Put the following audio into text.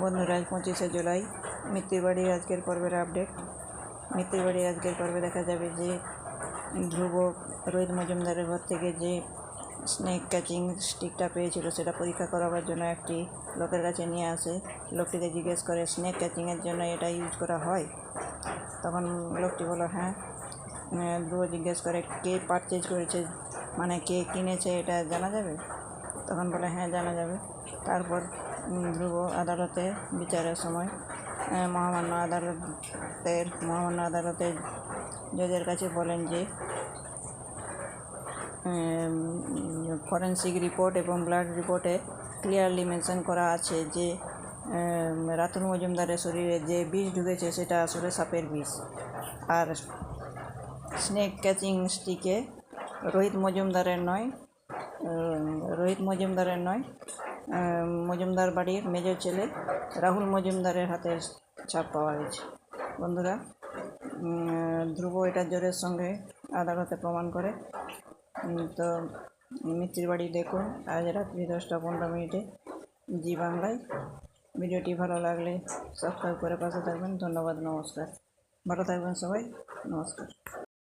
বন্ধুরা পঁচিশে জুলাই। মৃত্যুর বাড়ির আজকের পর্বের আপডেট। মৃত্যুর বাড়ির আজকের পর্বে দেখা যাবে যে ধ্রুব রোহিত মজুমদারের ঘর থেকে যে স্নেক ক্যাচিং স্টিকটা পেয়েছিল, সেটা পরীক্ষা করাবার জন্য একটি লোকের কাছে নিয়ে আসে। লোকটিকে জিজ্ঞেস করে স্নেক ক্যাচিংয়ের জন্য এটা ইউজ করা হয়? তখন লোকটি বলো হ্যাঁ। ধ্রুব জিজ্ঞেস করে, কে পারচেজ করেছে? মানে কে কিনেছে? এটা জানা যাবে? তখন বলে হ্যাঁ জানা যাবে। তারপর ধ্রুব আদালতে বিচারের সময় মহামান্য আদালতের মহামান্য আদালতের জজের কাছে বলেন যে ফরেন্সিক রিপোর্ট এবং ব্লাড রিপোর্টে ক্লিয়ারলি মেনশন করা আছে যে রাতুল মজুমদারের শরীরে যে বিষ ঢুকেছে সেটা আসলে সাপের বিষ। আর স্নেক ক্যাচিং স্টিকে রোহিত মজুমদারের নয় রোহিত মজুমদারের নয় মজুমদার বাড়ির মেজর ছেলে রাহুল মজুমদারের হাতে ছাপ পাওয়া গেছে। বন্ধুরা ধ্রুব এটা জোরের সঙ্গে আদালতে প্রমাণ করে। তো মিত্রির বাড়ি দেখুন, আজ রাত্রি দশটা পনেরো মিনিটে। জি বাংলায়। ভিডিওটি ভালো লাগলে সাবস্ক্রাইব করে পাশে থাকবেন। ধন্যবাদ, নমস্কার। ভালো থাকবেন সবাই, নমস্কার।